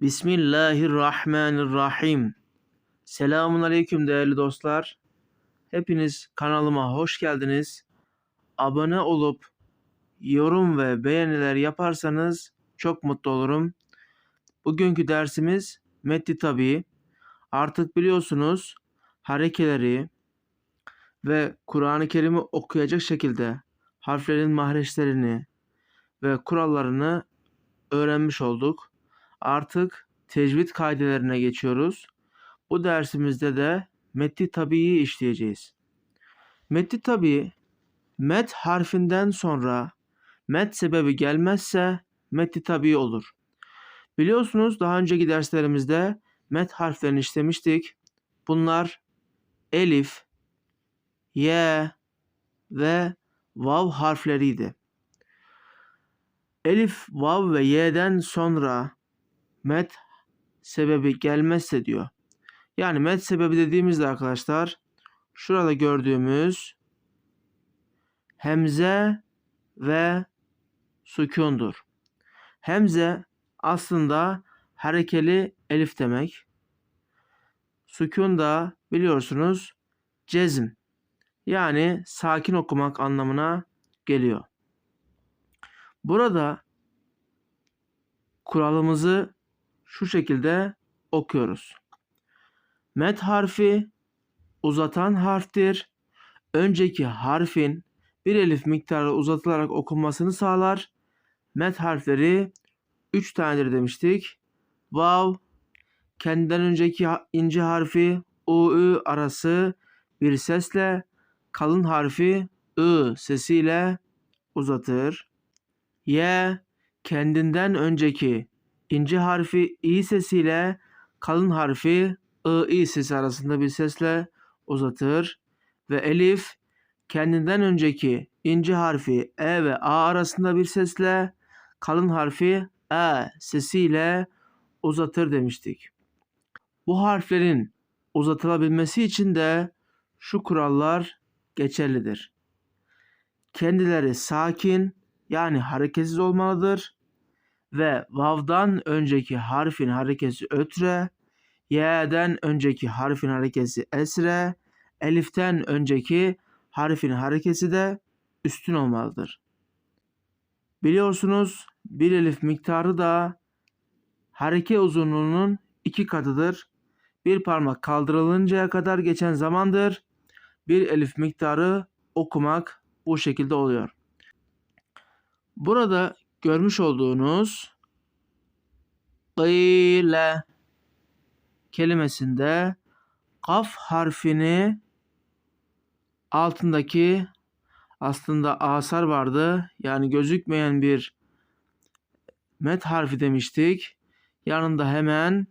Bismillahirrahmanirrahim. Selamun aleyküm değerli dostlar. Hepiniz kanalıma hoş geldiniz. Abone olup yorum ve beğeniler yaparsanız çok mutlu olurum. Bugünkü dersimiz metni tabi. Artık biliyorsunuz harekeleri ve Kur'an-ı Kerim'i okuyacak şekilde harflerin mahreçlerini ve kurallarını öğrenmiş olduk. Artık tecvid kaidelerine geçiyoruz. Bu dersimizde de metni tabiyi işleyeceğiz. Metni tabi met harfinden sonra met sebebi gelmezse metni tabi olur. Biliyorsunuz daha önceki derslerimizde met harflerini işlemiştik. Bunlar elif, y ve vav harfleriydi. Elif, vav ve y'den sonra met sebebi gelmezse diyor. Yani met sebebi dediğimizde arkadaşlar şurada gördüğümüz hemze ve sükundur. Hemze aslında harekeli elif demek. Sükun da biliyorsunuz cezm yani sakin okumak anlamına geliyor. Burada kuralımızı şu şekilde okuyoruz. Met harfi uzatan harftir. Önceki harfin bir elif miktarı uzatılarak okunmasını sağlar. Met harfleri 3 tanedir demiştik. Vav, kendinden önceki ince harfi u, ü arası bir sesle kalın harfi ı sesiyle uzatır. Y, kendinden önceki ince harfi i sesiyle kalın harfi ı i sesi arasında bir sesle uzatır ve elif kendinden önceki ince harfi e ve a arasında bir sesle kalın harfi e sesiyle uzatır demiştik. Bu harflerin uzatılabilmesi için de şu kurallar geçerlidir. Kendileri sakin yani hareketsiz olmalıdır ve vav'dan önceki harfin harekesi ötre, y'den önceki harfin harekesi esre, eliften önceki harfin harekesi de üstün olmalıdır. Biliyorsunuz bir elif miktarı da hareke uzunluğunun iki katıdır. Bir parmak kaldırılıncaya kadar geçen zamandır. Bir elif miktarı okumak bu şekilde oluyor. Burada görmüş olduğunuz gıyle kelimesinde kaf harfini altındaki aslında asar vardı. Yani gözükmeyen bir met harfi demiştik. Yanında hemen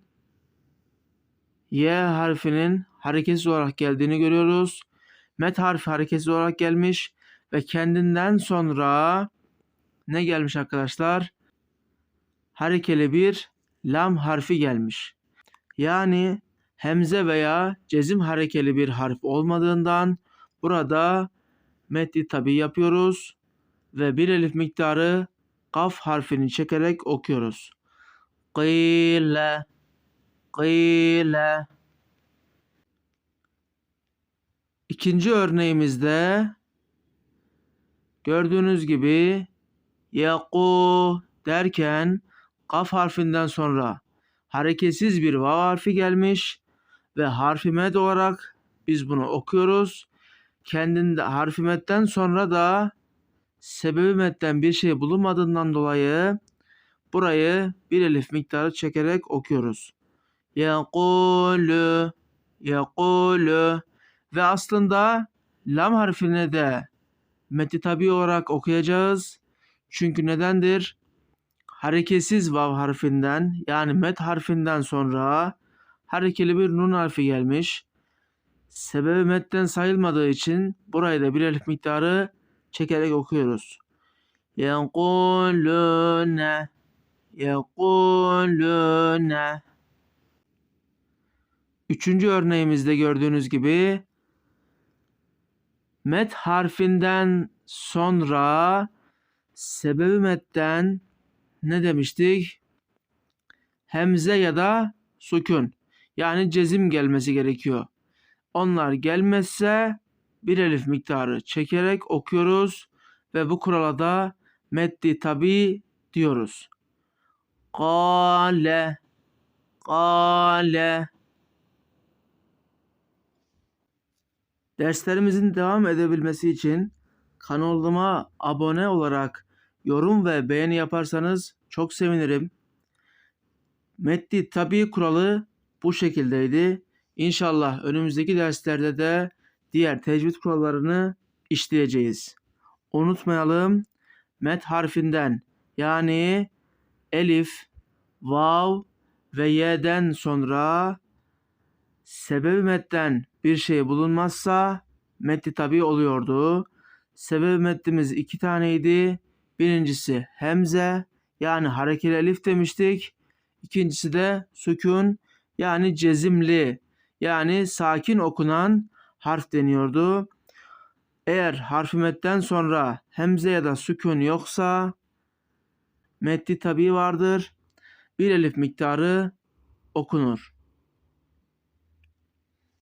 y harfinin hareketsiz olarak geldiğini görüyoruz. Met harfi hareketsiz olarak gelmiş ve kendinden sonra ne gelmiş arkadaşlar? Harekeli bir lam harfi gelmiş. Yani hemze veya cezim harekeli bir harf olmadığından burada metni tabi yapıyoruz ve bir elif miktarı kaf harfini çekerek okuyoruz. Qile Qile İkinci örneğimizde gördüğünüz gibi yaku derken kaf harfinden sonra hareketsiz bir vav harfi gelmiş ve harfi med olarak biz bunu okuyoruz. Kendinde harfi medden sonra da sebebi medden bir şey bulunmadığından dolayı burayı bir elif miktarı çekerek okuyoruz. Yekulu yekulu ve aslında lam harfine de meti tabi olarak okuyacağız. Çünkü nedendir? Hareketsiz vav harfinden yani met harfinden sonra harekeli bir nun harfi gelmiş. Sebebi metten sayılmadığı için burayı da bir elif miktarı çekerek okuyoruz. Yekulune Yekulune Üçüncü örneğimizde gördüğünüz gibi met harfinden sonra sebebi metten ne demiştik? hemze ya da sükun. Yani cezim gelmesi gerekiyor. Onlar gelmezse bir elif miktarı çekerek okuyoruz ve bu kurala da meddi tabi diyoruz. Kale Kale Derslerimizin devam edebilmesi için kanalıma abone olarak yorum ve beğeni yaparsanız çok sevinirim. Metni tabi kuralı bu şekildeydi. İnşallah önümüzdeki derslerde de diğer tecvid kurallarını işleyeceğiz. Unutmayalım met harfinden yani elif, vav ve y'den sonra sebebi metten bir şey bulunmazsa metni tabi oluyordu. Sebebi meddimiz iki taneydi. Birincisi hemze yani harekeli elif demiştik. İkincisi de sükun yani cezimli yani sakin okunan harf deniyordu. Eğer harfi metten sonra hemze ya da sükun yoksa metni tabi vardır. Bir elif miktarı okunur.